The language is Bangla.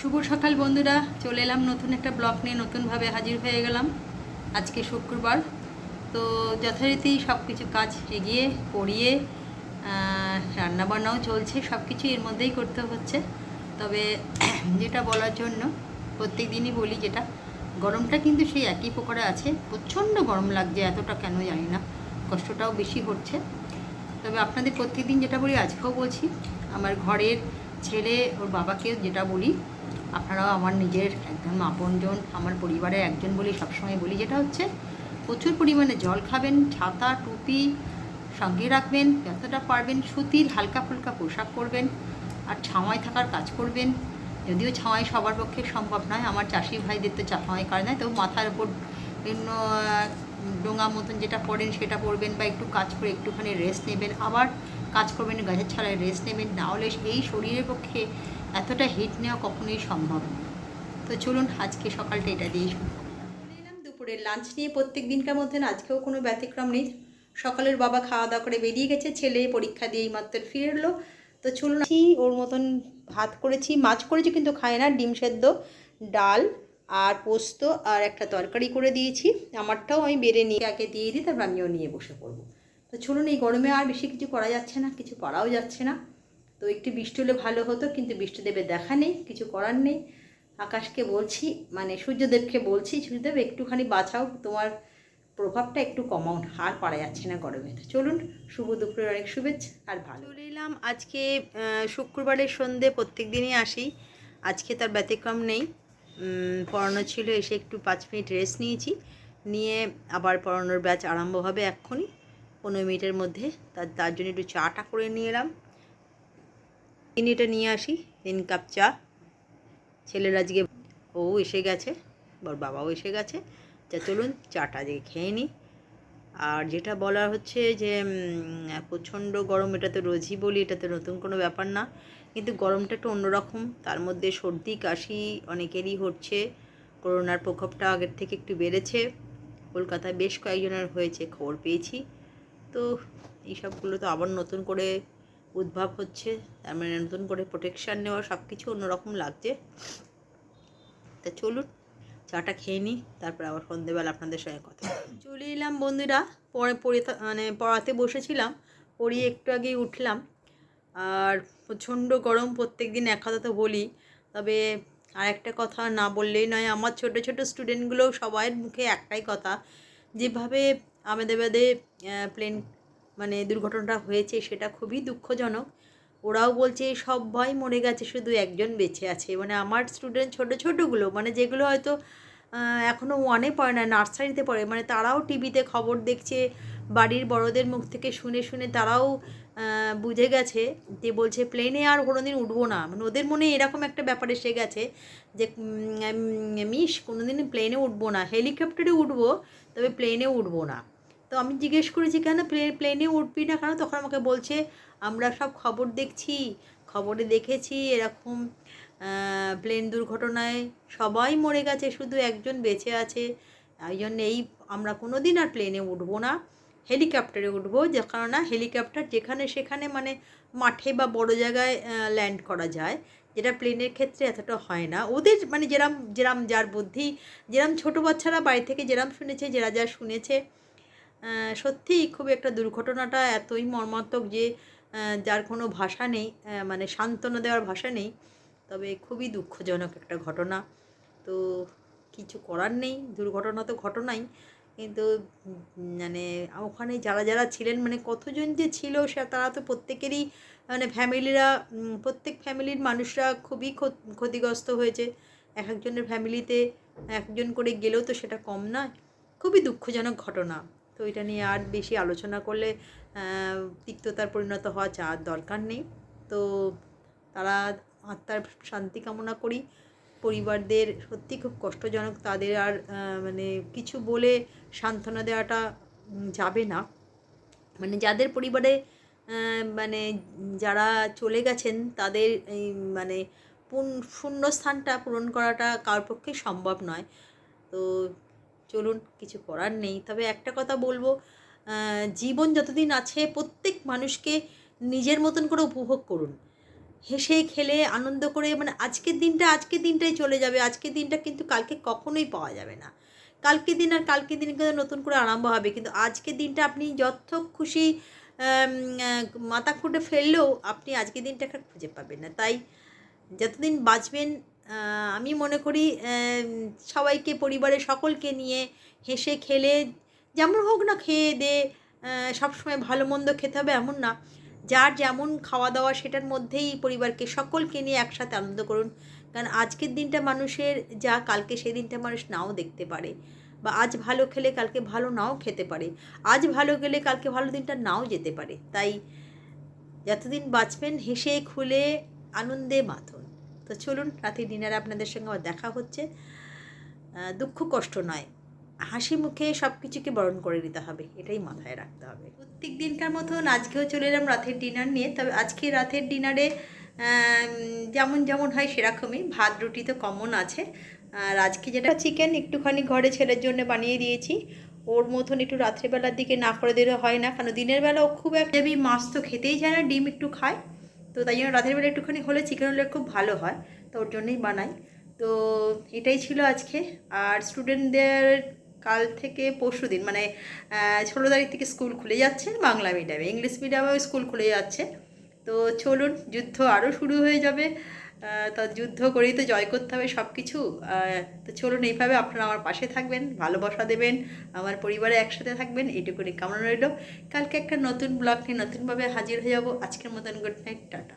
শুভ সকাল বন্ধুরা, চলে এলাম নতুন একটা ব্লগ নিয়ে, নতুনভাবে হাজির হয়ে গেলাম আজকে শুক্রবার। তো যথারীতি সব কিছু কাজ এগিয়ে, পড়িয়ে রান্নাবান্নাও চলছে সব কিছু এর মধ্যেই করতে হচ্ছে। তবে যেটা বলার জন্য প্রত্যেক দিনই বলি যেটা, গরমটা কিন্তু সেই একই প্রকারে আছে, প্রচণ্ড গরম লাগছে এতটা কেন জানি না, কষ্টটাও বেশি হচ্ছে। তবে আপনাদের প্রত্যেকদিন যেটা বলি, আজকেও বলছি, আমার ঘরের ছেলে ওর বাবাকে যেটা বলি, আপনারাও আমার নিজের একদম আপনজন, আমার পরিবারের একজন বলি, সবসময় বলি, যেটা হচ্ছে প্রচুর পরিমাণে জল খাবেন, ছাতা, টুপি সঙ্গে রাখবেন, যতটা পারবেন সুতির হালকা ফুলকা পোশাক করবেন আর ছাওয়ায় থাকার কাজ করবেন। যদিও ছাওয়ায় সবার পক্ষে সম্ভব নয়, আমার চাষি ভাইদের তো ছাওয়ায় করে নয় তবু মাথার উপর বিভিন্ন ডোঙা মতন যেটা পড়েন সেটা পরবেন বা একটু কাজ করে একটুখানি রেস্ট নেবেন। আবার কাজ করবেন গাছের ছাড়ায় রেস্ট নেবেন না হলে এই শরীরের পক্ষে এতটা হিট নেওয়া কখনোই সম্ভব না। তো চলুন, আজকে সকালটা এটা দিয়ে শুরু। এলাম দুপুরে লাঞ্চ নিয়ে, প্রত্যেক দিনকার মধ্যে আজকেও কোনো ব্যতিক্রম নেই। সকালের বাবা খাওয়া দাওয়া করে বেরিয়ে গেছে, ছেলে পরীক্ষা দিয়ে এই মাত্র ফিরে এলো তো চলুন ওর মতন ভাত করেছি, মাছ করেছি কিন্তু খায় না, ডিম সেদ্ধ, ডাল আর পোস্ত আর একটা তরকারি করে দিয়েছি। আমারটাও আমি বেড়ে নিয়ে, আগে দিয়ে দিই, তারপর আমিও নিয়ে বসে পড়ব। তো চলুন, এই গরমে আর বেশি কিছু করা যাচ্ছে না, কিছু করাও যাচ্ছে না। তো একটু বৃষ্টি হলে ভালো হতো, কিন্তু বৃষ্টি দেবে দেখা নেই, কিছু করার নেই। আকাশকে বলছি মানে সূর্যদেবকে বলছি, সূর্যদেব, একটুখানি বাঁচাও, তোমার প্রভাবটা একটু কমাও, আর পারা যাচ্ছে না গরমে। তো চলুন, শুভ দুপুরের অনেক শুভেচ্ছা, আর ভালো। চলে এলাম আজকে শুক্রবারের সন্ধে প্রত্যেক দিনই আসি। আজকে তার ব্যতিক্রম নেই। পড়ানো ছিল, এসে একটু পাঁচ মিনিট রেস্ট নিয়েছি। নিয়ে আবার পড়ানোর ব্যাচ আরম্ভ হবে এক্ষুনি। পনেরো মিনিটের মধ্যে, তার তার জন্য একটু চাটা করে নিয়ে এলাম। চিনিটা নিয়ে আসি, তিন কাপ চা। ছেলের আজকে ও এসে গেছে ওর বাবাও এসে গেছে। যা চলুন চাটা আজকে খেয়ে নিই আর যেটা বলা হচ্ছে যে প্রচণ্ড গরম, এটা তো রোজই বলি, এটা তো নতুন কোনো ব্যাপার না। কিন্তু গরমটা একটু অন্যরকম, তার মধ্যে সর্দি, কাশি অনেকেরই হচ্ছে। করোনার প্রকোপটা আগের থেকে একটু বেড়েছে। কলকাতায় বেশ কয়েকজনের হয়েছে, খবর পেয়েছি। তো এইসবগুলো তো আবার নতুন করে উদ্ভব হচ্ছে। তার মানে নতুন করে প্রোটেকশান নেওয়া সব কিছু অন্যরকম লাগছে। তা চলুন, চাটা খেয়ে নিই, তারপর আবার সন্ধেবেলা আপনাদের সঙ্গে কথা চলে এলাম বন্ধুরা, পরে পড়ে মানে পড়াতে বসেছিলাম, পড়িয়ে একটু আগেই উঠলাম। আর প্রচণ্ড গরম প্রত্যেক দিন এক কথা তো বলি। তবে আর একটা কথা না বললেই নয়, আমার ছোট ছোট স্টুডেন্টগুলো সবার মুখে একটাই কথা। যেভাবে আমেদাবাদে প্লেন মানে দুর্ঘটনাটা হয়েছে সেটা খুবই দুঃখজনক। ওরাও বলছে সবাই মরে গেছে, শুধু একজন বেঁচে আছে। মানে আমার স্টুডেন্ট ছোট ছোটোগুলো মানে যেগুলো হয়তো এখনও ওয়ানে পড়ে না নার্সারিতে পড়ে মানে তারাও টিভিতে খবর দেখছে, বাড়ির বড়দের মুখ থেকে শুনে শুনে তারাও বুঝে গেছে যে বলছে প্লেনে আর কোনোদিন উঠবো না। মানে ওদের মনে এরকম একটা ব্যাপার এসে গেছে যে মিস, কোনোদিন প্লেনে উঠবো না। হেলিকপ্টারে উঠবো, তবে প্লেনে উঠবো না। তো আমি জিজ্ঞেস করেছি, কেন প্লে- প্লেনে উঠবি না কেন? তখন আমাকে বলছে, আমরা সব খবর দেখছি, খবরে দেখেছি এরকম প্লেন দুর্ঘটনায় সবাই মরে গেছে, শুধু একজন বেঁচে আছে। এই জন্য এই, আমরা কোনো দিন আর প্লেনে উঠবো না হেলিকপ্টারে উঠবো। যে, কেননা হেলিকপ্টার যেখানে সেখানে মানে মাঠে বা বড় জায়গায় ল্যান্ড করা যায়। যেটা প্লেনের ক্ষেত্রে এতটা হয় না। ওদের মানে যেরাম যেরাম যার বুদ্ধি, যেরাম ছোটো বাচ্চারা বাড়ি থেকে যেরাম শুনেছে, যারা যা শুনেছে সত্যিই খুব একটা দুর্ঘটনাটা এতই মর্মাত্মক যে যার কোনো ভাষা নেই মানে সান্ত্বনা দেওয়ার ভাষা নেই। তবে খুবই দুঃখজনক একটা ঘটনা। তো কিছু করার নেই, দুর্ঘটনা তো ঘটনাই। কিন্তু মানে ওখানে যারা যারা ছিলেন মানে কতজন যে ছিল, সে তারা তো প্রত্যেকেরই মানে ফ্যামিলিরা প্রত্যেক ফ্যামিলির মানুষরা খুবই ক্ষতিগ্রস্ত হয়েছে। এক একজনের ফ্যামিলিতে একজন করে গেলেও তো সেটা কম নয়। খুবই দুঃখজনক ঘটনা। তো এটা নিয়ে আর বেশি আলোচনা করলে তিক্ততার পরিণত হওয়া চার দরকার নেই। তো তারা আত্মার শান্তি কামনা করি। পরিবারদের সত্যি খুব কষ্টজনক তাদের আর মানে কিছু বলে সান্ত্বনা দেওয়াটা যাবে না। মানে যাদের পরিবারে মানে যারা চলে গেছেন, তাদের মানে পূর্ণ শূন্য স্থানটা পূরণ করাটা কার পক্ষে সম্ভব নয়। তো চলুন, কিছু করার নেই। তবে একটা কথা বলব জীবন যতদিন আছে, প্রত্যেক মানুষকে নিজের মতন করে উপভোগ করুন। হেসে, খেলে, আনন্দ করে মানে আজকের দিনটা আজকের দিনটাই চলে যাবে। আজকের দিনটা কিন্তু কালকে কখনোই পাওয়া যাবে না। কালকে দিন আর কালকে দিন কিন্তু নতুন করে আরম্ভ হবে। কিন্তু আজকের দিনটা আপনি যত খুশি মাথা খুঁটে ফেললেও আপনি আজকের দিনটাকে খুঁজে পাবেন না। তাই যতদিন বাঁচবেন আমি মনে করি সবাইকে, পরিবারের সকলকে নিয়ে হেসে খেলে, যেমন হোক না খেয়ে দে সবসময় ভালো মন্দ খেতে হবে এমন না। যার যেমন খাওয়া দাওয়া সেটার মধ্যেই পরিবারকে সকলকে নিয়ে একসাথে আনন্দ করুন। কারণ আজকের দিনটা মানুষের যা, কালকে সেই দিনটা মানুষ নাও দেখতে পারে। বা আজ ভালো খেলে কালকে ভালো নাও খেতে পারে। আজ ভালো গেলে কালকে ভালো দিনটা নাও যেতে পারে। তাই যতদিন বাঁচবেন, হেসে, খুলে, আনন্দে মাথুন তো চলুন রাতে ডিনারে আপনাদের সঙ্গে আমার দেখা হচ্ছে। দুঃখ কষ্ট নয়, হাসি মুখে সব কিছুকে বরণ করে নিতে হবে, এটাই মাথায় রাখতে হবে। প্রত্যেক দিনকার মতন আজকেও চলে এলাম রাতের ডিনার নিয়ে, তবে আজকে রাতের ডিনারে যেমন যেমন হয় সেরকমই, ভাত, রুটি তো কমন আছে। আর আজকে যেটা চিকেন একটুখানি ঘরে ছেলের জন্য বানিয়ে দিয়েছি। ওর মতন একটু রাত্রেবেলার দিকে না করে দিলে হয় না কারণ দিনের বেলা ও খুব একটা মাছ তো খেতেই যায় না, ডিম একটু খায়। তো তাই জন্য রাতের বেলা একটুখানি হলে চিকেন হলে খুব ভালো হয়, তো ওর জন্যই বানাই। তো এটাই ছিল আজকে। আর স্টুডেন্টদের কাল থেকে পরশু দিন মানে ষোলো তারিখ থেকে স্কুল খুলে যাচ্ছে বাংলা মিডিয়ামে ইংলিশ মিডিয়ামেও স্কুল খুলে যাচ্ছে। তো চলুন, যুদ্ধ আরও শুরু হয়ে যাবে। তা যুদ্ধ করেই তো জয় করতে হবে সব কিছু তো চলুন এইভাবে আপনারা আমার পাশে থাকবেন, ভালোবাসা দেবেন, আমার পরিবারে একসাথে থাকবেন এটুকুনি কামনা রইল। কালকে একটা নতুন ব্লগ নিয়ে নতুনভাবে হাজির হয়ে যাব। আজকের মতন গুড নাইট টাটা।